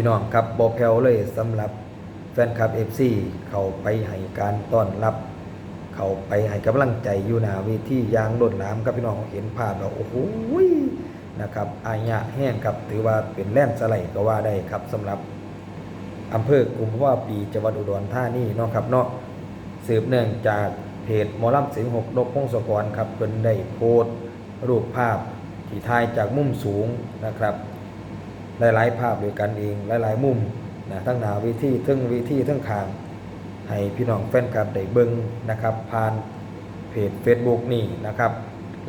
พี่น้องครับบอแพวเลยสำหรับแฟนคลับ FC เขาไปให้การต้อนรับ เขาไปให้กำลังใจอยู่หนาเวทีอยางล้นหลามครับพี่น้องเห็นภาพแล้วโอ้โหนะครับอายะแห้งครับถือว่าเป็นแล่นสไลด์ก็ว่าได้ครับสำหรับอำเภอกุมภาวะปีจังหวัดอุดรธานีเนาะครับเนาะสืบเนื่องจากเพจมอลำเสิงหกนกพงศกรครับเป็นได้โพสต์รูปภาพที่ถ่ายจากมุมสูงนะครับ หลายๆภาพด้วยกันเองหลายๆมุมนะทั้งหนาวิธีทั้งวิธีทั้งคาง ให้พี่น้องแฟนคลับได้เบิ่งนะครับ ผ่านเพจ Facebook นี่นะครับ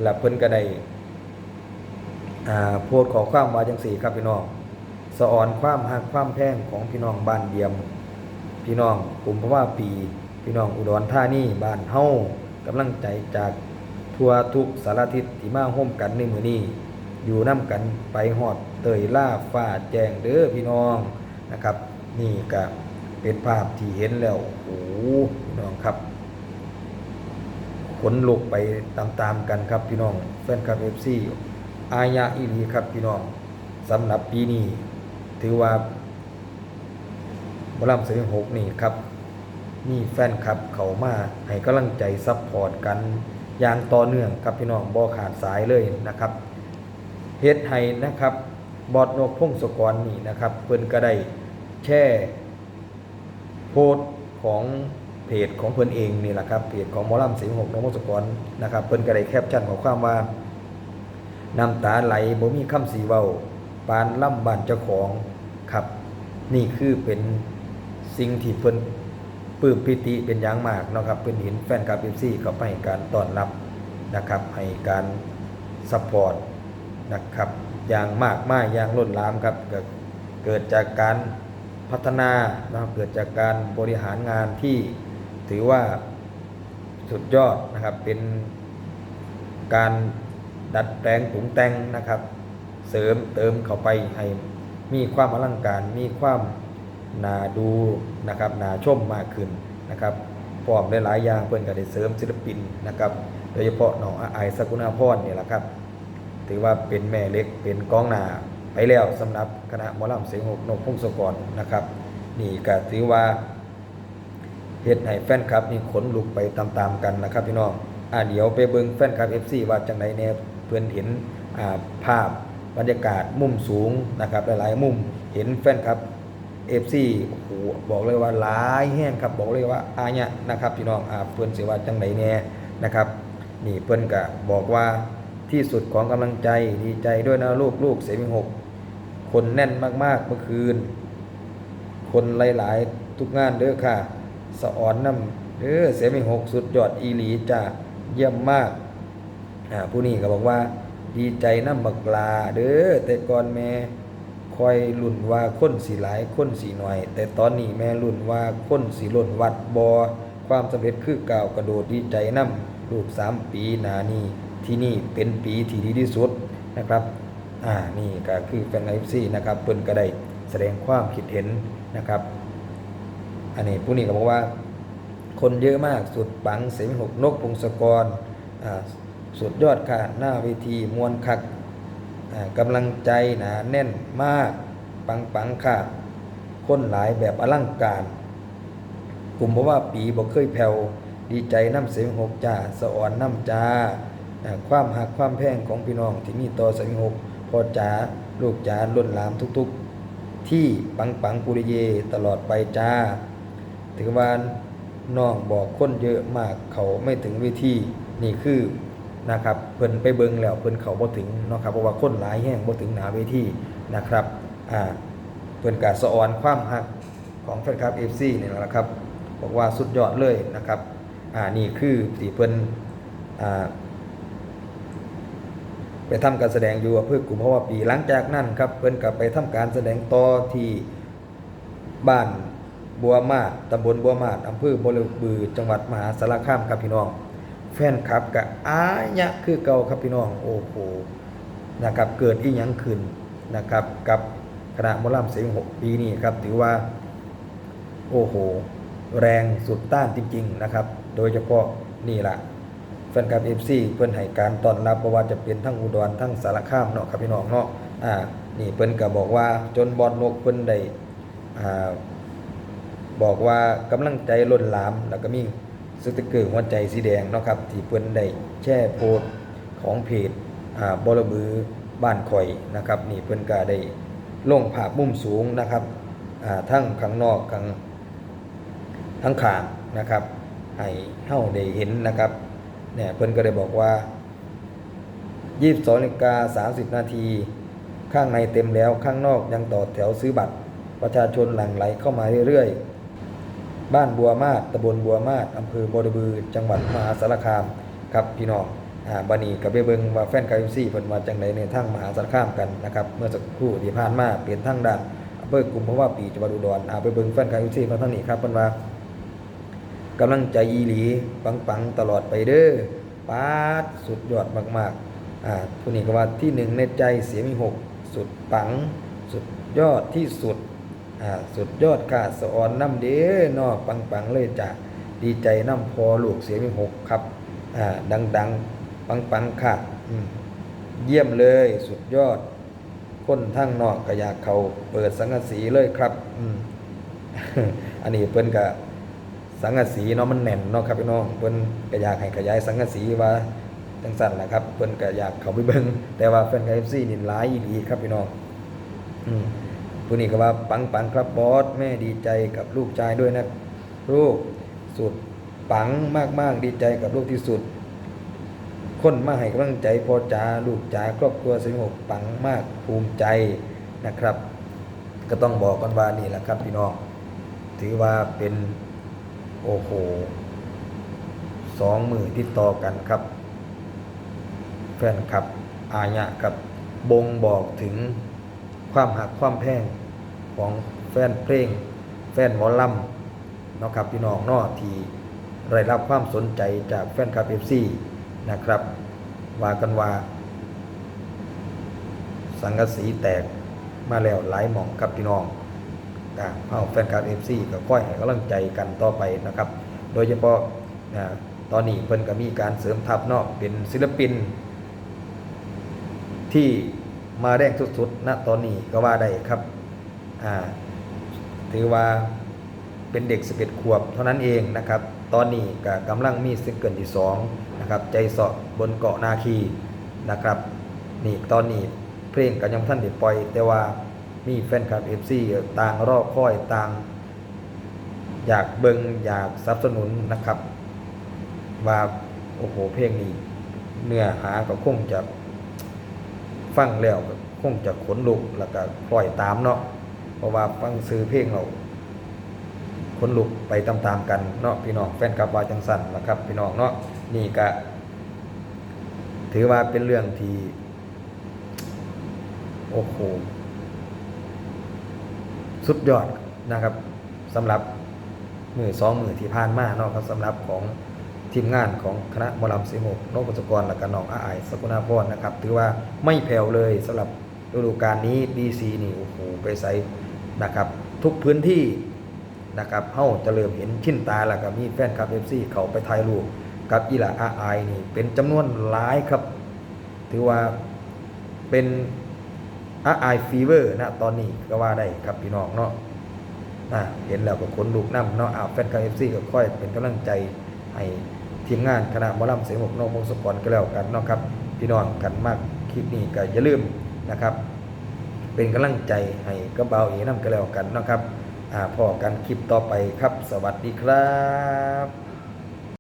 และเพิ่นก็ได้อ่าโพสต์ขอความว่าจังสี่ครับพี่น้องสะออนความหักความแพงของพี่น้องบ้านเดียม พี่น้องกลุ่มพระว่าปีพี่น้องอุดรธานีบ้านเฮากำลังใจจากทั่วทุกสารทิศที่มาร่มกันในมือนี้ อยู่น้ำกันไปหอดเตยล่าฟ้าแจงเด้อพี่น้องนะครับ นี่ก็เป็นภาพที่เห็นแล้วโอ้โหพี่น้องครับขนลุกไปตามๆกันครับพี่น้องแฟนคลับเอฟซีอายะอีหลีครับพี่น้องสำหรับปีนี้ถือว่าบอลัมเสียงหกนี่ครับมีแฟนคลับเขามาให้กำลังใจซัพพอร์ตกันอย่างต่อเนื่องครับพี่น้องบ่ขาดสายเลยนะครับ เฮ็ดให้นะครับ บอดนกพงศกรนี่นะครับ เพิ่นก็ได้แช่โพสของเพจของเพิ่นเองนี่แหละครับเพจของมอลำสิงห์หกนกพงศกรนะครับ เพิ่นก็ได้แคปชั่นของความว่าน้ำตาไหลบ่มีคำสีเว้าปานล่ำบ้านเจ้าของครับ นี่คือเป็นสิ่งที่เพิ่นปลื้มปิติเป็นอย่างมากนะครับเพิ่นเห็นแฟนคลับ FC เขาไปให้การต้อนรับนะครับให้การซัพพอร์ต นะครับอย่างมากมายอย่างล้นหลามครับเกิดจากการพัฒนานะครับเกิดจากการบริหารงานที่ถือว่าสุดยอดนะครับเป็นการดัดแปลงปรุงแต่งนะครับ เสริมเติมเข้าไปให้มีความอลังการมีความน่าดูนะครับน่าชมมากขึ้นนะครับพร้อมหลายๆอย่างเพื่อนก็ได้เสริมศิลปินนะครับ โดยเฉพาะหนองอาไอายสกุณาพรเนี่ยแหละครับ ถือว่าเป็นแม่เล็กเป็นกองหน้าไปแล้วสำหรับคณะมอลำเสียงหกนกพงศกรนะครับ นี่ก็ถือว่าเฮ็ดให้แฟนคลับนี่ขนลุกไปตามๆกันนะครับพี่น้องอ่าเดี๋ยวไปเบิ่งแฟนคลับ FC ว่าจังไดแน่เพื่อนเห็นอ่าภาพบรรยากาศมุมสูงนะครับหลายๆมุมเห็นแฟนคลับ FC โอ้โหบอกเลยว่าหลายแห้งครับบอกเลยว่าอาเนี่ยนะครับพี่น้องอ่าเพื่อนสิว่าจังไดแน่นะครับนี่เพื่อนก็บอกว่า ที่สุดของกำลังใจดีใจด้วยนะลูกลูกเสมิหกคนแน่นมากๆเมื่อคืน คนหลายๆ ทุกงานเด้อค่ะ สะอ่อนน้ำเด้อเสมิหกสุดยอดอีหลีจ้าเยี่ยมมากอ่าผู้นี้ก็บอกว่า ดีใจน้ำบักลาเด้อแต่ก่อนแม่คอยลุ่นว่าคนสีหลายคนสีหน่อย แต่ตอนนี้แม่ลุ่นว่าคนสีล้นวัดบอความสำเร็จคือก่าวกระโดดดีใจน้ำลูกสามปีหนานี่ ที่นี่เป็นปีที่ดีที่สุดนะครับอ่านี่ก็คือแฟนไอฟซีนะครับเพิ่นก็ได้แสดงความคิดเห็นนะครับ อันนี้ผู้นี้ก็บอกว่า คนเยอะมากสุดปังเสียงหกนกพงศกรอ่าสุดยอดค่ะหน้าเวทีมวลคักอ่ากำลังใจหนาแน่นมาก ปังปังค่ะ คนหลายแบบอลังการ กลุ่มเพราะว่าปีบอกเคยแผ่วดีใจน้ำเสียงหกจ่าสะอ่อนน้ำจ้า ความหักความแพงของพี่น้องที่มีต่อสียงหกพอจ๋าลูกจ๋าล้นหลามทุกๆ ที่ปังปังปุริเยตลอดไปจ้าถือว่าน้องบอกคนเยอะมากเขาไม่ถึงวิธีนี่คือนะครับเพิ่นไปเบิงแล้วเพิ่นเขาบ่ถึงเนาะครับเพราะว่าคนหลายแห้งบ่ถึงหนาเวทีนะครับอ่าเพิ่นกะสะออนความหักของแฟนคลับ FC นี่แหละครับบอกว่าสุดยอดเลยนะครับอ่านี่คือที่เพิ่นอ่า ไปทำการแสดงอยู่อำเพื่อกลุ่มเพราะว่าปีหลังจากนั้นครับเพิ่นกลับไปทำการแสดงต่อที่บ้านบัวมาดตำบลบัวมาดอำเภอบัวบือจังหวัดมหาสารคามครับพี่น้อง แฟนคลับกับอายะคือเก่าครับพี่น้อง โอ้โหนะครับเกิดอีหยังขึ้นนะครับ กับคณะมอลำเสียงหกปีนี้ครับถือว่า โอ้โห แรงสุดต้านจริง ๆ นะครับ โดยเฉพาะนี่แหละ แฟนคลับเอฟซีเพื่อนให้การต้อนรับเพราะว่าจะเป็นทั้งอุดรทั้งสารคามเนาะครับพี่น้องเนาะอ่านี่เพิ่อนก็บอกว่าจนบอลนกเพิ่อนได้อ่าบอกว่ากำลังใจล้นหลามแล้วก็มีสติกเกอร์หัวใจสีแดงเนาะครับที่เพิ่อนได้แช่โพสของเพจอ่าบลบือบ้านข่อยนะครับนี่เพิ่อนก็ได้ลงภาพมุมสูงนะครับอ่าทั้งข้างนอกข้างทั้งขางนะครับให้เฮาได้เห็นนะครับ เนี่ยเพิ่นก็ได้บอกว่า 22นาฬิกา30 นาที ข้างในเต็มแล้วข้างนอกยังต่อแถวซื้อบัตร ประชาชนหลั่งไหลเข้ามาเรื่อยๆ บ้านบัวมาศตำบลบัวมาศอำเภอบอระบือ จังหวัดมหาสารคาม ครับพี่น้องอ่าบันนี้ก็ไปเบิ่งว่าแฟนคลับซี่เพิ่นว่าจังไดในทางมหาสารคามกันนะครับ เมื่อสักครู่ที่ผ่านมาเปลี่ยนทางด้านอำเภอกลุ่มเพราะว่าปีจังหวัดอุดรอ่าไปเบิ่งแฟนคลับซี่มาทางนี้ครับเพิ่นว่า กำลังใจอีหลี ปังปังๆตลอดไปเด้อปาดสุดยอดมากๆอ่าผู้นี้ก็ว่าที่หนึ่งในใจเสียมีหกสุดปัง สุดยอดที่สุดอ่าสุดยอดค่ะสอนน้ำเด้อนอปังปังๆเลยจ้ะดีใจน้ำพอลูกเสียมีหกครับอ่าดังๆ ปังปังๆค่ะอืมเยี่ยมเลยสุดยอดคนทั้งนอกก็อยากเขาเปิดสังกสีเลยครับ อืมอันนี้เพิ่นก็ สังกะสีเนาะมันแน่นเนาะครับพี่น้องเพิ่นก็อยากให้ขยายสังกะสีว่าจังสั่นแหละครับเพิ่นก็อยากเขาไปเบิ่งแต่ว่าแฟนกับ FC นี่หลายอีหลีครับพี่น้องอืมผู้นี้ก็ว่าปังปังครับบอสแม่ดีใจกับลูกชายด้วยนะลูกสุดปังมากๆดีใจกับลูกที่สุด คนมาให้กำลังใจพอจ๋าลูกจ๋าครอบครัวสงบปังมากภูมิใจนะครับ ก็ต้องบอกกันว่านี่แหละครับพี่น้องถือว่าเป็น โอ้โหสองมือติดต่อกันครับ แฟนครับอาญะครับ บ่งบอกถึงความหักความแพงของแฟนเพลง แฟนหมอลำเนาะครับพี่น้องนอทีได้รับความสนใจจากแฟนคลับเอฟซีนะครับว่ากันว่า สังกะสีแตกมาแล้วหลายหม่องครับพี่น้อง ก็เอาแฟนคลับเอฟซีก็ค่อยให้กำลังใจกันต่อไปนะครับ โดยเฉพาะนะตอนนี้เพิ่นก็มีการเสริมทัพนาะเป็นศิลปิน ที่มาแรงสุดๆณตอนนี้ก็ว่าได้ครับอ่าถือว่าเป็นเด็ก 11 ขวบเท่านั้นเองนะครับ ตอนนี้ก็กำลังมีซิงเกิลที่2นะครับ ใจเสาะบนเกาะนาคีนะครับ นี่ตอนนี้เพลงก็ยังท่านได้ปล่อย แต่ว่า มีแฟนคลับ FC ต่างรอคอยต่าง อยากเบิงอยากสนับสนุนนะครับ ว่าโอ้โหเพลงนี้ เนื้อหาก็คงจะฟังแล้วก็คงจะขนลุกแล้วก็ปล่อยตามเนาะเพราะว่าฟังซื้อเพลงเราขนลุกไปตามๆกันเนาะพี่น้องแฟนคลับวาจังสันนะครับ พี่น้องเนาะนี่ก็ถือว่าเป็นเรื่องที่ โอ้โห สุดยอดนะครับสำหรับมือสองมือที่ผ่านมาเนาะครับสำหรับของทีมงานของคณะมอลำสิงห์นกปศกรและกันน้องอาไอายสกุณาพรนะครับ ถือว่าไม่แผ่วเลยสำหรับฤดูกาลนี้ BC นี่โอ้โหไปใส่นะครับ ทุกพื้นที่นะครับเฮาจะเริ่มเห็นชิ้นตาแล้วก็มีแฟนคลับ FC เขาไปถ่ายรูปกับอีหลาอาไอายนี่เป็นจำนวนหลายครับ ถือว่าเป็น อาไอฟีเวอร์นะตอนนี้ก็ว่าได้ครับพี่น้องเนาะอะเห็นแล้วก็ขนลุกน้ำเนาะอาแฟนคลับเอฟซีก็ค่อยเป็นกำลังใจให้ทีมงานคณะมอลำเสียงหกนอกมงสปอนก็แล้วกันเนาะครับพี่น้องกันมากคลิปนี้ก็อย่าลืมนะครับ เป็นกำลังใจให้กับเบาเอน้ำก็แล้วกันเนาะครับอ่าพอกันคลิปต่อไปครับ สวัสดีครับ